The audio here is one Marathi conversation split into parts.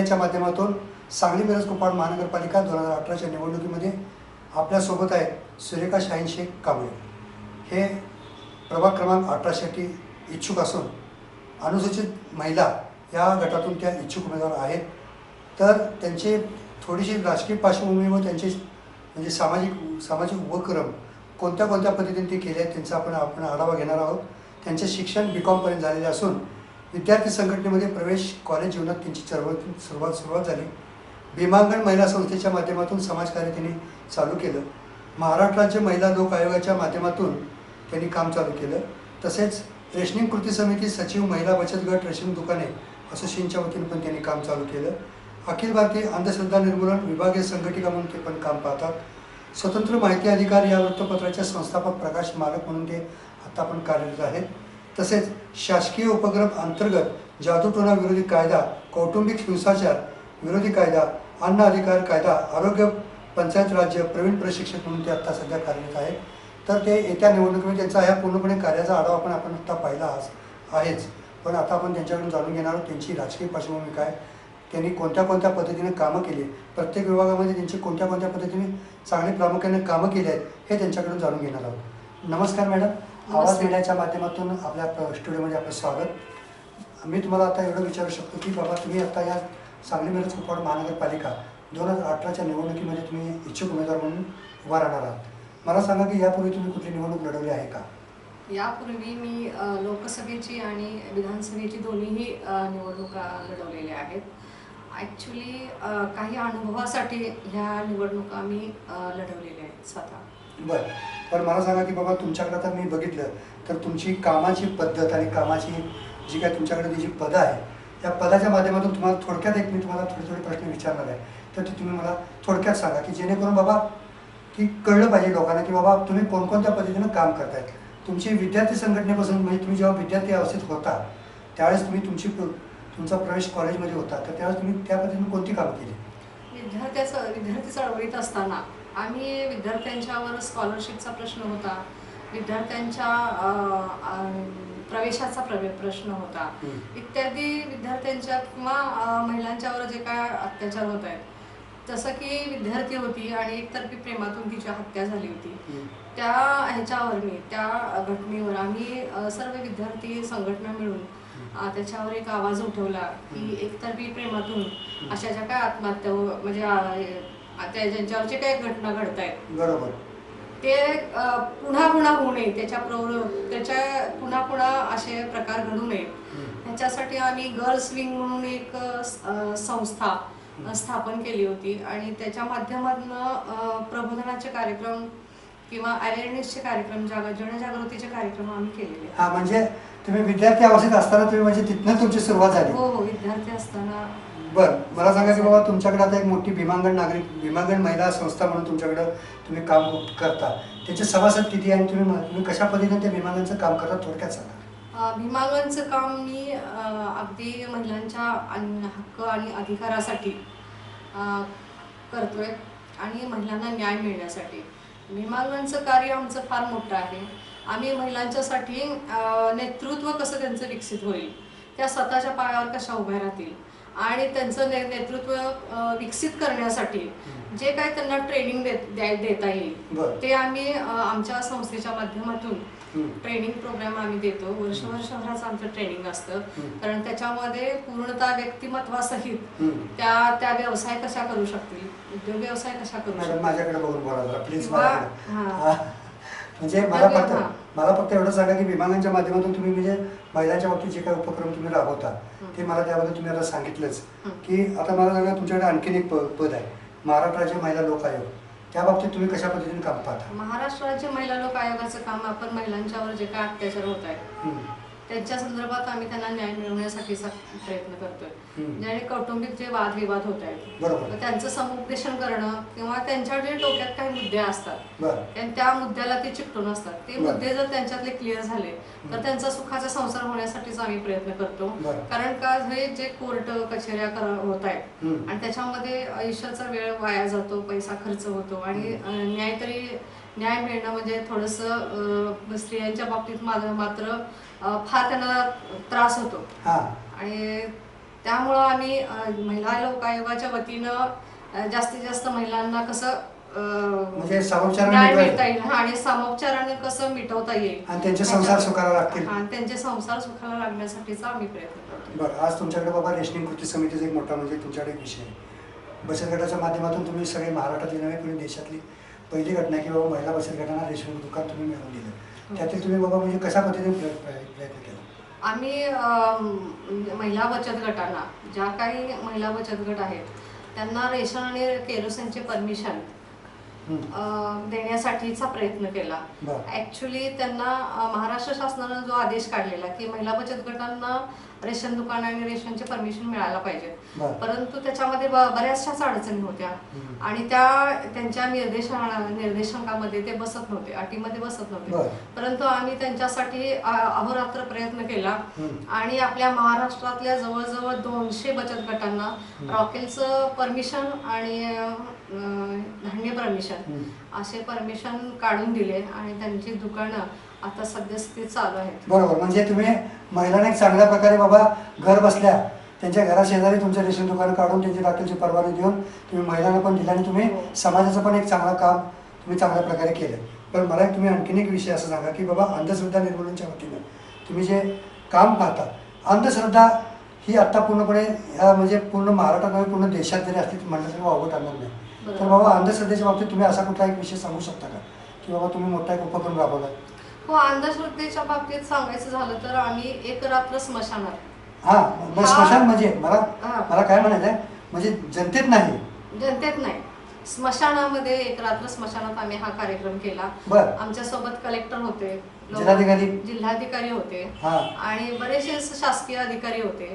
नमस्कार मीडियाच्या माध्यमातून सांगली मिरज कुपाड महानगरपालिका दोन हजार अठराच्या निवडणुकीमध्ये आपल्यासोबत आहेत सुरेखा शाहीन शेख कांबळे. हे प्रभाग क्रमांक अठरासाठी इच्छुक असून अनुसूचित महिला या गटातून त्या इच्छुक उमेदवार आहेत. तर त्यांची थोडीशी राजकीय पार्श्वभूमी व त्यांचे म्हणजे सामाजिक सामाजिक उपक्रम कोणत्या कोणत्या पद्धतीने ते केले आहेत त्यांचा आपण आपण आढावा घेणार आहोत. त्यांचे शिक्षण बी कॉमपर्यंत झालेले असून विद्यार्थी संघटनेमध्ये प्रवेश कॉलेज जीवनात त्यांची चळवळ सुरुवात सुरुवात झाली. भीमांगण महिला संस्थेच्या माध्यमातून समाजकार्य त्यांनी चालू केलं. महाराष्ट्र राज्य महिला लोक आयोगाच्या माध्यमातून त्यांनी काम चालू केलं. तसेच रेशनिंग कृती समिती सचिव महिला बचत गट रेशनिंग दुकाने असोसिएशनच्या वतीने पण त्यांनी काम चालू केलं. अखिल भारतीय अंधश्रद्धा निर्मूलन विभागीय संघटिका म्हणून ते पण काम पाहतात. स्वतंत्र माहिती अधिकार या वृत्तपत्राचे संस्थापक प्रकाश मालक म्हणून ते आता पण कार्यरत आहेत. तसेच शासकीय उपक्रम अंतर्गत जादूटोणा विरोधी कायदा कौटुंबिक हिंसाचार विरोधी कायदा अन्न अधिकार कायदा आरोग्य पंचायत राज्य प्रवीण प्रशिक्षक म्हणून ते आत्ता सध्या कार्यरत आहे. तर ते येत्या निवडणुकीमध्ये त्यांचा ह्या पूर्णपणे कार्याचा आढावा आपण आपण आत्ता पाहिला आहेच. पण आता आपण त्यांच्याकडून जाणून घेणार आहोत त्यांची राजकीय पार्श्वभूमी काय? त्यांनी कोणत्या कोणत्या पद्धतीने कामं केली? प्रत्येक विभागामध्ये त्यांची कोणत्या कोणत्या पद्धतीने चांगली प्रामुख्याने कामं केली आहेत हे त्यांच्याकडून जाणून घेणार आहोत. नमस्कार मॅडम. आवाज. मीडियाच्या माध्यमातून आपल्या स्टुडिओमध्ये आपलं स्वागत. मी तुम्हाला आता एवढं विचारू शकतो की बाबा तुम्ही आता या सांगली मिरज कुपवाड महानगरपालिका दोन हजार अठराच्या निवडणुकीमध्ये तुम्ही इच्छुक उमेदवार म्हणून उभा राहणार आहात. मला सांगा की यापूर्वी तुम्ही कुठली निवडणूक लढवली आहे का? यापूर्वी मी लोकसभेची आणि विधानसभेची दोन्हीही निवडणुका लढवलेल्या आहेत. ॲक्च्युली काही अनुभवासाठी ह्या निवडणुका मी लढवलेल्या आहेत स्वतः. बरं. पण मला सांगा की बाबा तुमच्याकडे आता मी बघितलं तर तुमची कामाची पद्धत आणि कामाची जी काय तुमच्याकडे जी पदं आहे त्या पदाच्या माध्यमातून तुम्हाला थोडक्यात एक मी तुम्हाला थोडे थोडे प्रश्न विचारणार आहे. तर ते तुम्ही मला थोडक्यात सांगा की जेणेकरून बाबा की कळलं पाहिजे लोकांना की बाबा तुम्ही कोणकोणत्या पद्धतीनं काम करतायत तुमची विद्यार्थी संघटनेपासून म्हणजे तुम्ही जेव्हा विद्यार्थी अवस्थेत होता त्यावेळेस तुम्ही तुमची तुमचा प्रवेश कॉलेजमध्ये होता तर त्यावेळेस तुम्ही त्या पद्धतीने कोणती कामं केली? विद्यार्थ्याचं विद्यार्थी चळवळीत असताना आम्ही विद्यार्थ्यांच्यावर स्कॉलरशिपचा प्रश्न होता. विद्यार्थ्यांच्या प्रवेशाचा प्रवे प्रश्न होता. इत्यादी विद्यार्थ्यांच्या किंवा महिलांच्यावर जे काय अत्याचार होत आहेत जसं की विद्यार्थी होती आणि एकतर्फी प्रेमातून तिची हत्या झाली होती. त्या ह्याच्यावर मी त्या घटनेवर आम्ही सर्व विद्यार्थी संघटना मिळून त्याच्यावर एक आवाज उठवला की एकतर्फी प्रेमातून अशा ज्या काय आत्महत्या म्हणजे अ, त्या ज्यांच्यावर जे काही घटना घडत आहेत बरोबर. ते पुन्हा पुन्हा होऊ नये त्याच्या प्रवृ त्याच्या पुन्हा पुन्हा असे प्रकार घडू नये. ह्याच्यासाठी आम्ही गर्ल्स विंग म्हणून एक संस्था स्थापन केली होती आणि त्याच्या माध्यमातून प्रबोधनाचे कार्यक्रम किंवा अवेअरनेसचे कार्यक्रम जाग जनजागृतीचे कार्यक्रम आम्ही केलेले. हा म्हणजे तुम्ही विद्यार्थी अवस्थेत असताना तुम्ही म्हणजे तिथनं तुमची सुरुवात झाली. हो हो विद्यार्थी असताना बर मला सांगा की बाबा तुमच्याकडे आता एक मोठी भीमांगण नागरिक भीमांगण महिला संस्था म्हणून तुमच्याकडे तुम्ही काम करता. त्याचे सभासद किती आणि तुम्ही तुम्ही कशा पद्धतीने त्या भीमांगणचं काम करता थोडक्यात सांगा. भीमांगणचं काम मी अगदी महिलांच्या हक्क आणि अधिकारासाठी करतोय आणि महिलांना न्याय मिळण्यासाठी. भीमांगणचं कार्य आमचं फार मोठं आहे. आम्ही महिलांच्यासाठी नेतृत्व कसं त्यांचं विकसित होईल त्या स्वतःच्या पायावर कशा उभ्या राहतील? आणि त्यांचं ने नेतृत्व अ, विकसित करण्यासाठी जे काय त्यांना ट्रेनिंग देत देता येईल ते आम्ही अ, आमच्या संस्थेच्या माध्यमातून हम्म. ट्रेनिंग प्रोग्राम आम्ही देतो वर्षभर शहराचं आमचं ट्रेनिंग असतं हम्म. कारण त्याच्यामध्ये पूर्णतः व्यक्तिमत्वासहित हम्म. त्या त्या व्यवसाय कशा करू शकतील उद्योग व्यवसाय कशा करू मॅडम शकतील माझ्याकडे बघून बोला जरा प्लीज किंवा- माझ्याकडे. हा. म्हणजे मला फक्त हा. मला फक्त एवढं सांगा की विमानांच्या माध्यमातून तुम्ही म्हणजे महिलांच्या बाबतीत जे काही उपक्रम तुम्ही राबवता ते मला त्याबद्दल तुम्ही आता सांगितलंच. की आता मला सांगा तुमच्याकडे आणखीन एक पद आहे. महाराष्ट्र राज्य महिला लोक आयोग. त्या बाबतीत तुम्ही कशा पद्धतीने काम पाहता? महाराष्ट्र राज्य महिला लोक आयोगाचं काम आपण महिलांच्यावर जे काय अत्याचार होत आहे. त्यांच्या संदर्भात आम्ही त्यांना न्याय मिळवण्यासाठीचा प्रयत्न करतोय हम्म. ज्याने कौटुंबिक जे वादविवाद होत आहेत त्यांचं समुपदेशन करणं किंवा त्यांच्या जे डोक्यात काही मुद्दे असतात आणि त्या मुद्द्याला ते चिकटून असतात ते. मुद्दे जर त्यांच्यातले क्लिअर झाले तर त्यांचा सुखाचा संसार होण्यासाठीच आम्ही प्रयत्न करतो. कारण का हे जे कोर्ट कचेऱ्या होत आहेत. आणि त्याच्यामध्ये आयुष्याचा वेळ वाया जातो पैसा खर्च होतो आणि न्याय तरी न्याय मिळणं म्हणजे थोडंसं स्त्रियांच्या बाबतीत मात्र फार त्यांना त्रास होतो. हा. आणि त्यामुळं आम्ही महिला लोक आयोगाच्या वतीनं जास्तीत जास्त महिलांना कसं म्हणजे न्याय. मिळता येईल. आणि समोपचाराने कसं मिटवता येईल. आणि त्यांचे संसार सुखाला लागतील. त्यांचे संसार सुखाला लागण्यासाठीचा आम्ही प्रयत्न करतो बरं आज तुमच्याकडे बाबा रेशनिंग कृती समितीचा एक मोठा म्हणजे तुमच्याकडे विषय बचत गटाच्या माध्यमातून तुम्ही सगळे महाराष्ट्रातली नव्हे पण देशातली पहिली घटना की बाबा महिला बचत गटांना रेशनिंग दुकान तुम्ही मिळवून दिलं त्यातील तुम्ही बाबा म्हणजे कशा पद्धतीने प्रय- प्रय- प्रयत्न केला आम्ही अम, महिला बचत गटांना ज्या काही महिला बचत गट आहेत त्यांना रेशन आणि केरोसिनचे परमिशन. देण्यासाठीचा प्रयत्न केला. ऍक्च्युली त्यांना महाराष्ट्र शासनानं जो आदेश काढलेला की महिला बचत गटांना रेशन दुकान आणि रेशनचे परमिशन मिळायला पाहिजे. परंतु त्याच्यामध्ये बऱ्याचशाच अडचणी होत्या. आणि त्या त्यांच्या निर्देशा निर्देशांकामध्ये ते बसत नव्हते अटीमध्ये बसत नव्हते. परंतु आम्ही त्यांच्यासाठी अहोरात्र प्रयत्न केला. आणि आपल्या महाराष्ट्रातल्या जवळजवळ दोनशे बचत गटांना रॉकेलचं परमिशन आणि धान्य परमिशन. असे परमिशन काढून दिले आणि त्यांची दुकानं आता सद्यस्थितीत चालू आहेत. बरोबर. म्हणजे तुम्ही महिलांना एक चांगल्या प्रकारे बाबा घर बसल्या त्यांच्या घराशेजारी तुमचं रेशन दुकान काढून त्यांची दाखलची परवानगी देऊन तुम्ही महिलांना पण दिला आणि तुम्ही हो. समाजाचं पण एक चांगलं काम तुम्ही चांगल्या प्रकारे केलं. पण मला एक तुम्ही आणखीन एक विषय असं सांगा की बाबा अंधश्रद्धा निर्मूलनच्या वतीनं तुम्ही जे काम पाहता अंधश्रद्धा ही आत्ता पूर्णपणे ह्या म्हणजे पूर्ण महाराष्ट्रात पूर्ण देशात जरी असली म्हणलं तरी वावगं टाळणार नाही. तर. बाबा अंधश्रद्धेच्या बाबतीत तुम्ही असा कुठला एक विषय सांगू शकता का? की बाबा तुम्ही मोठा एक उपक्रम राबवला. हो अंधश्रद्धेच्या बाबतीत सांगायचं झालं तर आम्ही एक रात्र स्मशानात. हा मग हा. स्मशान म्हणजे मला हा. मला काय म्हणायचं आहे? म्हणजे जनतेत नाही. जनतेत नाही. स्मशानामध्ये एक रात्र स्मशानात आम्ही हा कार्यक्रम केला. बर. आमच्यासोबत कलेक्टर होते. जिल्हाधिकारी? जिल्हाधिकारी होते हा आणि बरेचसे शासकीय अधिकारी होते.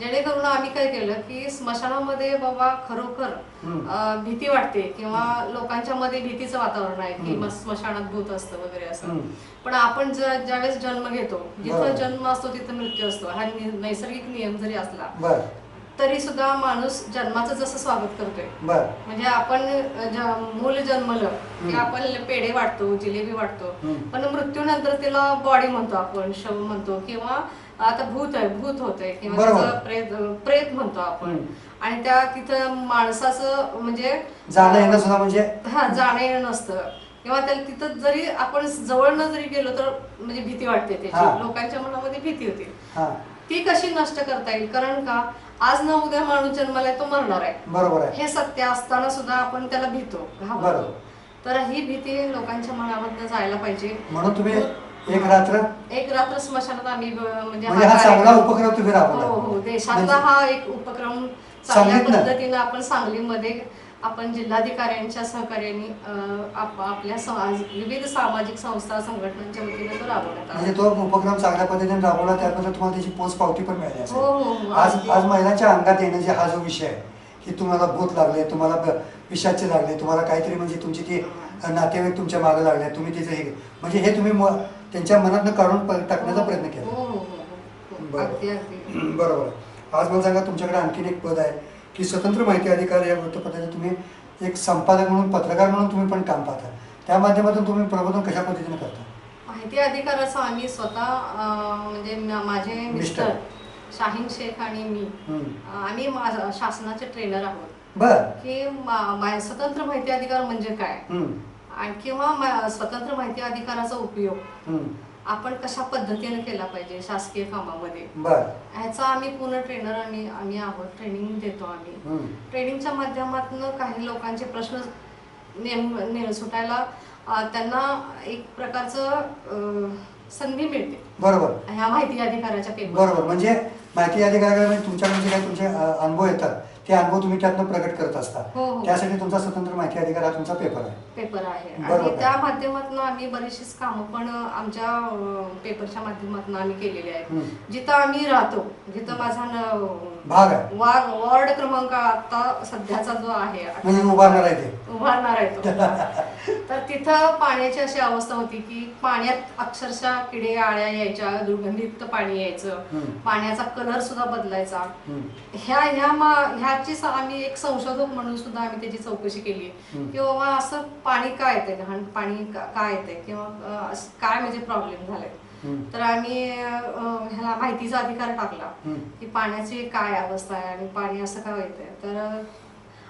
जेणेकरून आम्ही काय केलं की स्मशानामध्ये बाबा खरोखर भीती वाटते किंवा लोकांच्या मध्ये भीतीचं वातावरण आहे की स्मशानात भूत असतं वगैरे असं. पण आपण ज्यावेळेस जन्म घेतो जिथं. जन्म असतो तिथं मृत्यू असतो हा नैसर्गिक नियम जरी असला तरी सुद्धा माणूस जन्माचं जसं स्वागत करतोय. म्हणजे आपण मूल जन्मलं की. आपण पेढे वाटतो जिलेबी वाटतो. पण मृत्यूनंतर त्याला बॉडी म्हणतो आपण शव म्हणतो किंवा आता भूत आहे भूत होत आहे किंवा प्रेत प्रेत म्हणतो आपण. आणि त्या तिथं माणसाचं म्हणजे जाणं येणं सुद्धा म्हणजे? हा जाणं येणं नसतं. किंवा त्याला तिथं जरी आपण जवळनं जरी गेलो तर म्हणजे भीती वाटते. त्याची. लोकांच्या मनामध्ये भीती होती. ती कशी नष्ट करता येईल? कारण का? आज न उद्या माणूस जन्माला तो मरणार आहे. बरोबर आहे. हे सत्य असताना सुद्धा आपण त्याला भीतो. घाबरतो. तर ही भीती लोकांच्या मनामधनं जायला पाहिजे. म्हणून तुम्ही एक रात्र एक रात्र स्मशानात आम्ही म्हणजे म्हणजे हा चांगला उपक्रम तुम्ही हो राबवला हो. देशातला म्हणजे- हा एक उपक्रम चांगल्या. पद्धतीने आपण सांगलीमध्ये आपण जिल्हाधिकाऱ्यांच्या सहकार्याने आपल्या समाज विविध सामाजिक संस्था संघटनांच्या वतीने तो राबवण्यात म्हणजे तो उपक्रम चांगल्या पद्धतीने राबवला त्याबद्दल तुम्हाला त्याची पोच पावती पण मिळाली हो, हो, हो. आज. आज महिलांच्या अंगात येणं जे हा जो विषय आहे की तुम्हाला भूत लागले तुम्हाला पिशाचे लागले तुम्हाला काहीतरी म्हणजे तुमची ती नातेवाईक तुमच्या मागे लागले तुम्ही तिचं हे म्हणजे हे तुम्ही त्यांच्या मनातनं काढून टाकण्याचा प्रयत्न केला हो हो हो, हो बरोबर. आज मला सांगा तुमच्याकडे आणखीन एक पद आहे की स्वतंत्र माहिती अधिकार या वृत्तपत्राचे तुम्ही एक संपादक म्हणून पत्रकार म्हणून तुम्ही पण काम पाहता. त्या माध्यमातून तुम्ही प्रबोधन कशा पद्धतीने करता? माहिती अधिकाराचं आम्ही स्वतः म्हणजे माझे मिस्टर. शाहीन शेख आणि मी आम्ही शासनाचे ट्रेनर आहोत. बर. की स्वतंत्र माहिती अधिकार म्हणजे काय. आणि किंवा स्वतंत्र माहिती अधिकाराचा उपयोग. आपण कशा पद्धतीने केला पाहिजे शासकीय कामामध्ये? बर. ह्याचा आम्ही पूर्ण ट्रेनर आणि आम्ही आहोत ट्रेनिंग देतो आम्ही. ट्रेनिंगच्या माध्यमातून काही लोकांचे प्रश्न नेम ने सुटायला त्यांना एक प्रकारचं संधी मिळते. बरोबर. ह्या माहिती अधिकाराच्या पेपर बरोबर. म्हणजे माहिती अधिकाराकडे तुमच्याकडे जे काही तुमचे अनुभव येतात. ते अनुभव तुम्ही त्यातनं प्रकट करत असता. हो, हो. त्यासाठी तुमचा स्वतंत्र माहिती अधिकार हा तुमचा पेपर आहे. पेपर आहे. बरोबर. आणि त्या माध्यमातून आम्ही बरीचशीच कामं पण आमच्या अं, पेपरच्या माध्यमातून आम्ही केलेली आहेत. जिथं आम्ही राहतो जिथं माझा न- भाग आहे. वॉर्ड क्रमांक आता सध्याचा जो आहे म्हणजे उभारणार आहे ते. उभारणार आहे तो. तर तिथं पाण्याची अशी अवस्था होती की पाण्यात अक्षरशः किडे आळ्या यायच्या दुर्गंधीयुक्त पाणी यायचं. पाण्याचा कलर सुद्धा बदलायचा. ह्या ह्या मा- ह्याची स- आम्ही एक संशोधक म्हणून सुद्धा आम्ही त्याची चौकशी केली. की बाबा असं पाणी काय येते घाण पाणी का- काय येते किंवा काय म्हणजे प्रॉब्लेम झालाय. तर आम्ही ह्याला माहितीचा अधिकार टाकला. की पाण्याची काय अवस्था आहे आणि पाणी असं का येतंय तर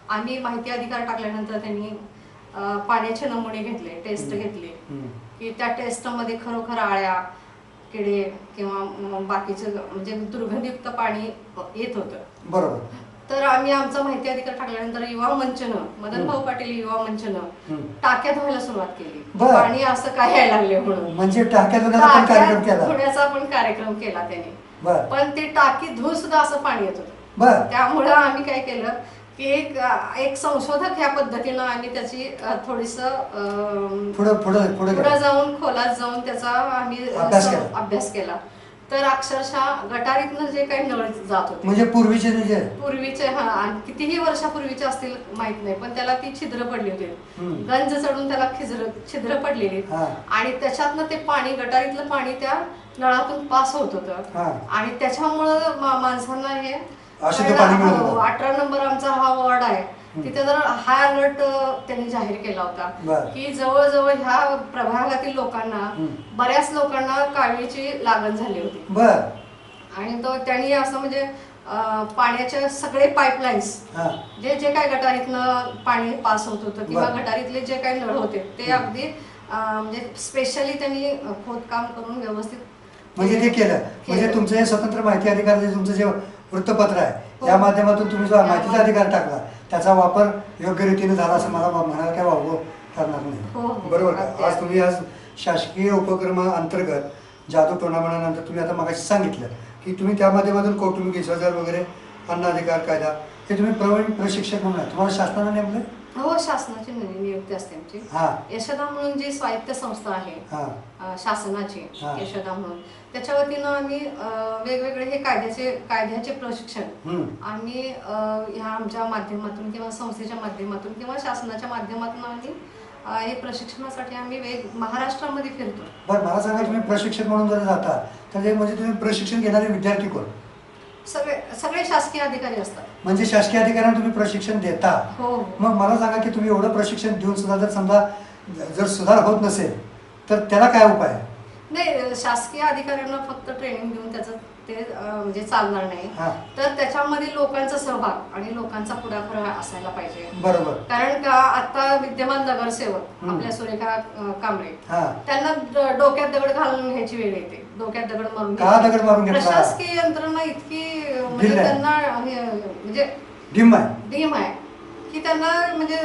आम्ही माहिती अधिकार टाकल्यानंतर त्यांनी पाण्याचे नमुने घेतले टेस्ट घेतली. की त्या टेस्टमध्ये खरोखर आळ्या किडे किंवा बाकीचं म्हणजे दुर्गंधयुक्त पाणी येत होतं. बरोबर. तर आम्ही आमचा माहिती अधिकार टाकल्यानंतर युवा मंचनं मदन भाऊ पाटील युवा मंचनं. टाक्या धुवायला सुरुवात केली. पाणी असं काय यायला लागले म्हणून? म्हणजे टाक्यात पण कार्यक्रम टाक्या केला. धुण्याचा पण कार्यक्रम केला त्यांनी. पण ते टाकी धुवून सुद्धा असं पाणी येत होतं. त्यामुळं आम्ही काय केलं की एक एक संशोधक ह्या पद्धतीनं आम्ही त्याची थोडीस पुढं जाऊन खोलात जाऊन त्याचा आम्ही अभ्यास केला. तर अक्षरशः गटारीतनं जे काही नळ जात होते म्हणजे पूर्वीचे पूर्वीचे हा कितीही वर्षापूर्वीचे असतील माहीत नाही पण त्याला ती छिद्र पडली होती. गंज चढून त्याला खिद्र छिद्र पडलेली. आणि त्याच्यातनं ते पाणी गटारीतलं पाणी त्या नळातून पास होत होतं. आणि त्याच्यामुळं माणसांना हे अशुद्ध पाणी मिळत हो, होतं. अठरा नंबर आमचा हा वॉर्ड आहे तिथे जर हाय अलर्ट त्यांनी जाहीर केला होता बर. की जवळजवळ ह्या प्रभागातील लोकांना हम्म. बऱ्याच लोकांना काळीची लागण झाली होती बर आणि तो त्यांनी असं म्हणजे अं, पाण्याचे सगळे पाईपलाईन्स हा जे जे काय गटारीतनं पाणी पास होत होतं किंवा बरं. गटारीतले जे काही नळ होते ते अगदी अं, म्हणजे स्पेशली त्यांनी खोदकाम करून व्यवस्थित म्हणजे ते केलं म्हणजे केलं. तुमचं हे स्वतंत्र माहिती अधिकार जे तुमचं जे वृत्तपत्र आहे हो. त्या माध्यमातून तुम्ही जो माहितीचा अधिकार टाकला त्याचा वापर योग्य रीतीने झाला असं मला म्हणायला काय वावगं करणार हो, नाही हो. बरोबर अगदी. का आज तुम्ही आज शासकीय उपक्रमा अंतर्गत जादू टोर्नामेंटानंतर तुम्ही आता मगाशी सांगितलं की तुम्ही त्या माध्यमातून कौटुंबिक हिंसाचार वगैरे अन्न अधिकार कायदा हे तुम्ही प्रवीण प्रशिक्षक म्हणून. तुम्हाला शासनानं नेमलं हो शासनाची नियुक्ती असते आमची. हा. यशोदा म्हणून जी स्वायत्त संस्था आहे हा. शासनाची. यशोदा म्हणून त्याच्या वतीनं आम्ही वेगवेगळे हे कायद्याचे कायद्याचे प्रशिक्षण. आम्ही ह्या आमच्या माध्यमातून किंवा संस्थेच्या माध्यमातून किंवा शासनाच्या माध्यमातून आम्ही हे प्रशिक्षणासाठी आम्ही वेग महाराष्ट्रामध्ये फिरतो. बरं मला सांगा तुम्ही प्रशिक्षक म्हणून जर जाता तर म्हणजे तुम्ही प्रशिक्षण घेणारे विद्यार्थी कोण? सगळे सगळे शासकीय अधिकारी असतात. म्हणजे शासकीय अधिकाऱ्यांना तुम्ही प्रशिक्षण देता. हो. मग मला सांगा की तुम्ही एवढं प्रशिक्षण देऊन सुद्धा जर समजा जर सुधार होत नसेल तर त्याला काय उपाय? आहे? नाही शासकीय अधिकाऱ्यांना फक्त ट्रेनिंग देऊन त्याचं ते अं, म्हणजे चालणार नाही. हा. तर त्याच्यामध्ये लोकांचा सहभाग आणि लोकांचा पुढाकार असायला पाहिजे. बरोबर. कारण का आता विद्यमान नगरसेवक हम्म. आपल्या सुरेखा अं, कांबळे हा. त्यांना ड- डोक्यात दगड घालून घ्यायची वेळ येते. डोक्यात दगड मारून का. दगड मारून घेतला? प्रशासकीय यंत्रणा इतकी म्हणजे आहे. त्यांना हे, म्हणजे डिम आहे डीम आहे की त्यांना म्हणजे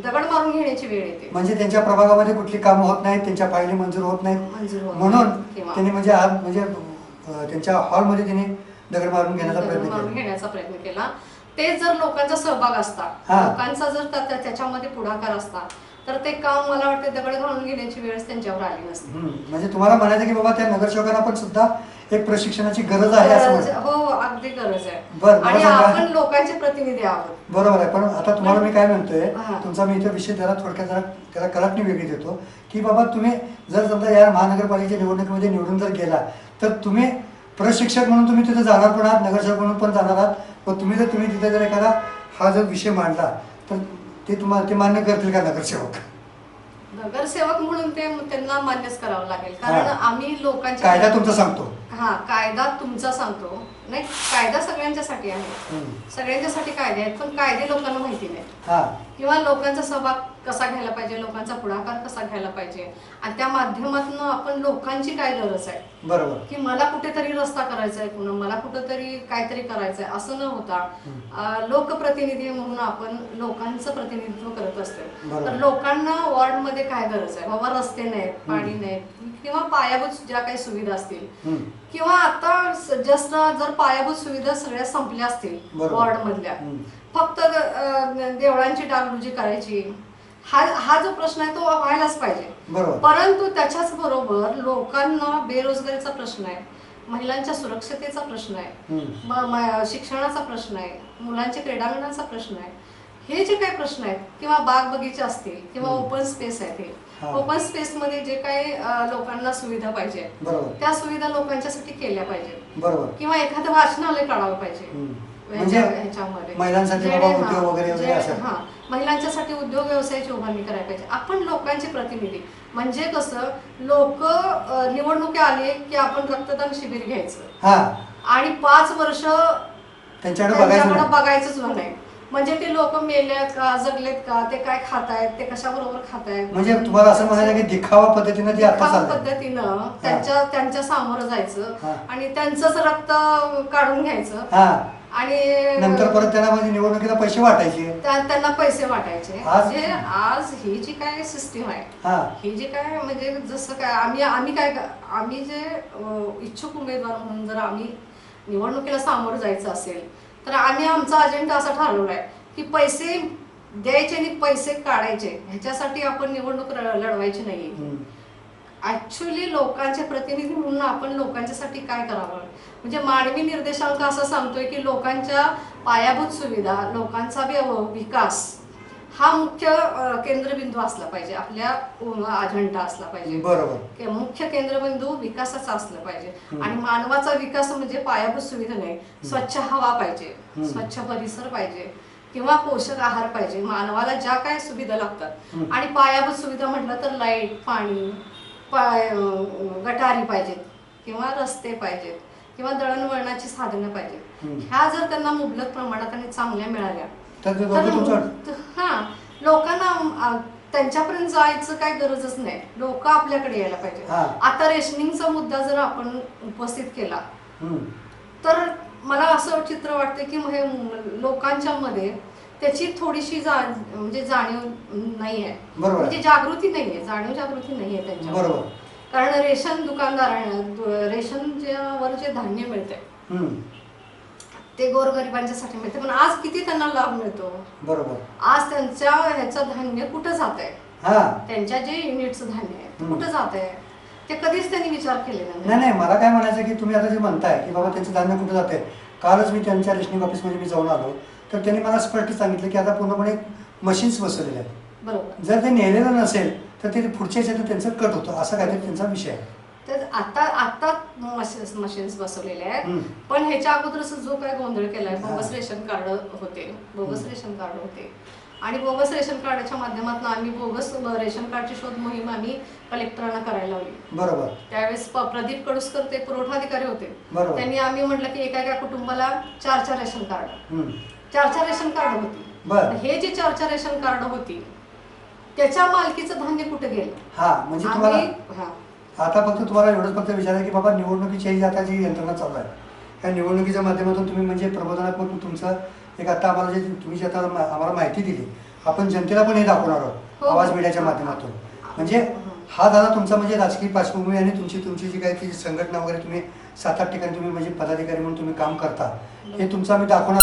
दगड मारून घेण्याची वेळ येते म्हणजे त्यांच्या प्रभागामध्ये कुठली कामं होत नाहीत त्यांच्या फायली मंजूर होत नाहीत मंजूर होत म्हणून नाही किंवा- त्यांनी म्हणजे आज म्हणजे अं, त्यांच्या हॉलमध्ये त्यांनी दगड मारून घेण्याचा प्रयत्न मारून केला घेण्याचा प्रयत्न केला ते जर लोकांचा सहभाग असता हा. लोकांचा जर त्या- त्या- त्याच्यामध्ये पुढाकार असता तर ते काम मला वाटतं दगड घालून घेण्याची वेळ त्यांच्यावर आली नसती. म्हणजे तुम्हाला म्हणायचं की बाबा त्या नगरसेवकांना पण सुद्धा एक प्रशिक्षणाची गरज आहे असं हो अगदी गरज आहे आणि. आपण लोकांचे प्रतिनिधी आहोत बरोबर आहे पण आता तुम्हाला मी काय म्हणतोय. तुमचा मी इथं विषय जरा थोडक्यात जरा त्याला कलाटणी वेगळी देतो की बाबा तुम्ही जर समजा या महानगरपालिकेच्या निवडणुकीमध्ये निवडून जर गेला तर तुम्ही प्रशिक्षक म्हणून तुम्ही तिथे जाणार पण आहात नगरसेवक म्हणून पण जाणार आहात पण तुम्ही जर तुम्ही तिथे जर एखादा हा जर विषय मांडला तर ते तुम्हाला ते मान्य करतील का नगरसेवक? नगरसेवक म्हणून ते त्यांना मान्यच करावं लागेल. कारण हा. आम्ही लोकांच्या कायदा तुमचा सांगतो. हा कायदा तुमचा सांगतो. नाही कायदा सगळ्यांच्यासाठी आहे. हम्म. सगळ्यांच्यासाठी कायदे आहेत पण कायदे लोकांना माहिती नाही हा. किंवा लोकांचा सहभाग कसा घ्यायला पाहिजे लोकांचा पुढाकार कसा घ्यायला पाहिजे आणि त्या माध्यमातून आपण लोकांची काय गरज आहे बरोबर की मला कुठेतरी रस्ता करायचा आहे पुन्हा मला कुठेतरी काहीतरी करायचं आहे असं न होता लोकप्रतिनिधी म्हणून आपण लोकांचं प्रतिनिधित्व करत असतो. तर लोकांना वॉर्डमध्ये काय गरज आहे बाबा रस्ते नाहीत पाणी नाहीत किंवा पायाभूत ज्या काही सुविधा असतील. किंवा आता जस्ट जर पायाभूत सुविधा सगळ्या संपल्या असतील. वॉर्ड मधल्या. फक्त देवळांची डागडुजी करायची हा हा जो प्रश्न आहे तो व्हायलाच पाहिजे. परंतु त्याच्याच बरोबर लोकांना बेरोजगारीचा प्रश्न आहे महिलांच्या सुरक्षतेचा प्रश्न आहे शिक्षणाचा प्रश्न आहे मुलांच्या क्रीडांगणाचा प्रश्न आहे हे जे काही प्रश्न आहेत किंवा बाग बगीचे असतील किंवा. ओपन स्पेस आहे ते हा. ओपन स्पेस मध्ये जे काही लोकांना सुविधा पाहिजे त्या सुविधा लोकांच्यासाठी केल्या पाहिजेत किंवा एखादं वाचनालय काढावं पाहिजे. म्हणजे ह्याच्यामध्ये. महिलांसाठी उद्योग वगैरे. हा महिलांच्यासाठी उद्योग व्यवसायाची उभारणी करायला पाहिजे. आपण लोकांचे प्रतिनिधी. म्हणजे कसं लोक निवडणुकी आले की आपण रक्तदान शिबिर घ्यायचं. हा. आणि पाच वर्ष त्यांच्याकडे. बघायचंच नाही. म्हणजे ते लोक मेलेत का जगलेत का ते काय खातायत ते कशाबरोबर खातायत? म्हणजे तुम्हाला असं म्हणायचं की दिखावा पद्धतीनं पद्धतीनं त्यांच्या त्यांच्या सामोरं जायचं. आणि त्यांचंच रक्त काढून घ्यायचं. हा. आणि नंतर परत त्यांना म्हणजे निवडणुकीला पैसे वाटायचे. त्या- त्यांना पैसे वाटायचे. आज- म्हणजे आज ही जी काय सिस्टीम आहे हा. ही जी काय म्हणजे जसं काय आम्ही आम्ही काय आम्ही जे इच्छुक उमेदवार म्हणून जर आम्ही निवडणुकीला सामोरं जायचं असेल तर आम्ही आमचा अजेंडा असा ठरवलाय की पैसे द्यायचे आणि पैसे काढायचे. ह्याच्यासाठी आपण निवडणूक लढवायची नाही हम्म. ऍक्च्युली लोकांचे प्रतिनिधी म्हणून आपण लोकांच्यासाठी काय करावं? म्हणजे मानवी निर्देशांक असं सांगतोय की लोकांच्या पायाभूत सुविधा लोकांचा विकास हा मुख्य केंद्रबिंदू असला पाहिजे. आपल्या अजेंडा असला पाहिजे. बरोबर. के- मुख्य केंद्रबिंदू विकासाचा असलं पाहिजे. आणि मानवाचा विकास म्हणजे पायाभूत सुविधा नाही. स्वच्छ हवा पाहिजे. स्वच्छ परिसर पाहिजे. किंवा पोषक आहार पाहिजे. मानवाला ज्या काय सुविधा लागतात. आणि पायाभूत सुविधा म्हटलं तर लाइट पाणी पाय गटारी पाहिजेत किंवा रस्ते पाहिजेत किंवा दळणवळणाची साधनं पाहिजेत. ह्या जर त्यांना मुबलक प्रमाणात आणि चांगल्या मिळाल्या तर हा लोकांना त्यांच्यापर्यंत जायचं काय गरजच नाही लोक आपल्याकडे यायला पाहिजे. आता रेशनिंगचा मुद्दा जर आपण उपस्थित केला. तर मला असं चित्र वाटतं की हे लोकांच्या मध्ये त्याची थोडीशी जा म्हणजे जाणीव नाही आहे बरोबर. म्हणजे जागृती नाही आहे जाणीव जागृती नाही आहे त्यांच्या बरोबर. कारण रेशन दुकानदारांना रेशनवर जे धान्य मिळते हम्म. ते गोरगरिबांच्यासाठी मिळते पण आज किती त्यांना लाभ मिळतो? बरोबर. आज त्यांच्या ह्याचं धान्य कुठं जात आहे हा. त्यांच्या जे युनिटचं धान्य आहे ते हम्म. कुठं जात आहे ते कधीच त्यांनी विचार केलेला नाही. नाही मला काय म्हणायचं की तुम्ही आता जे म्हणताय की बाबा त्यांचं धान्य कुठं जाते कालच मी त्यांच्या रेशनिंग ऑफिसमध्ये मी जाऊन आलो. तर त्यांनी मला स्पष्ट सांगितलं की आता पूर्णपणे मशीन्स बसवलेले आहेत. बरोबर. जर ते नेलेलं नसेल तर ते पुढच्या ह्याच्यात त्यांचं कट होतं असा काहीतरी त्यांचा विषय आहे. तर आता आता मशीन्स मशीन्स बसवलेले आहेत. पण ह्याच्या अगोदरच जो काय गोंधळ केलाय. बोगस रेशन कार्ड होते. बोगस रेशन कार्ड होते. आणि बोगस रेशन कार्डाच्या माध्यमातून आम्ही बोगस रेशन कार्डची शोध मोहीम आम्ही कलेक्टरांना करायला लावली. बरोबर. त्यावेळेस प्रदीप कडुसकर ते पुरवठा अधिकारी होते त्यांनी आम्ही म्हटलं की एका एका कुटुंबाला चार चार रेशन कार्ड. चार चार रेशन कार्ड होती. बर. हे जे चार चार रेशन कार्ड होती त्याच्या मालकीचं धान्य कुठे गेलं? हा म्हणजे तुम्हाला हा. आता फक्त तुम्हाला एवढंच फक्त विचारायचं की बाबा निवडणुकीची ही आता जी यंत्रणा चालू आहे त्या निवडणुकीच्या माध्यमातून तुम्ही म्हणजे प्रबोधनात्मक तुमचं एक आता आम्हाला जे तुम्ही जे आता आम्हाला माहिती दिली आपण जनतेला पण हे दाखवणार आहोत हो. आवाज मीडियाच्या माध्यमातून. म्हणजे हा दादा तुमचा म्हणजे राजकीय पार्श्वभूमी आणि तुमची तुमची जी काही ती संघटना वगैरे तुम्ही सात आठ ठिकाणी तुम्ही म्हणजे पदाधिकारी म्हणून तुम्ही काम करता हे तुमचं आम्ही दाखवणार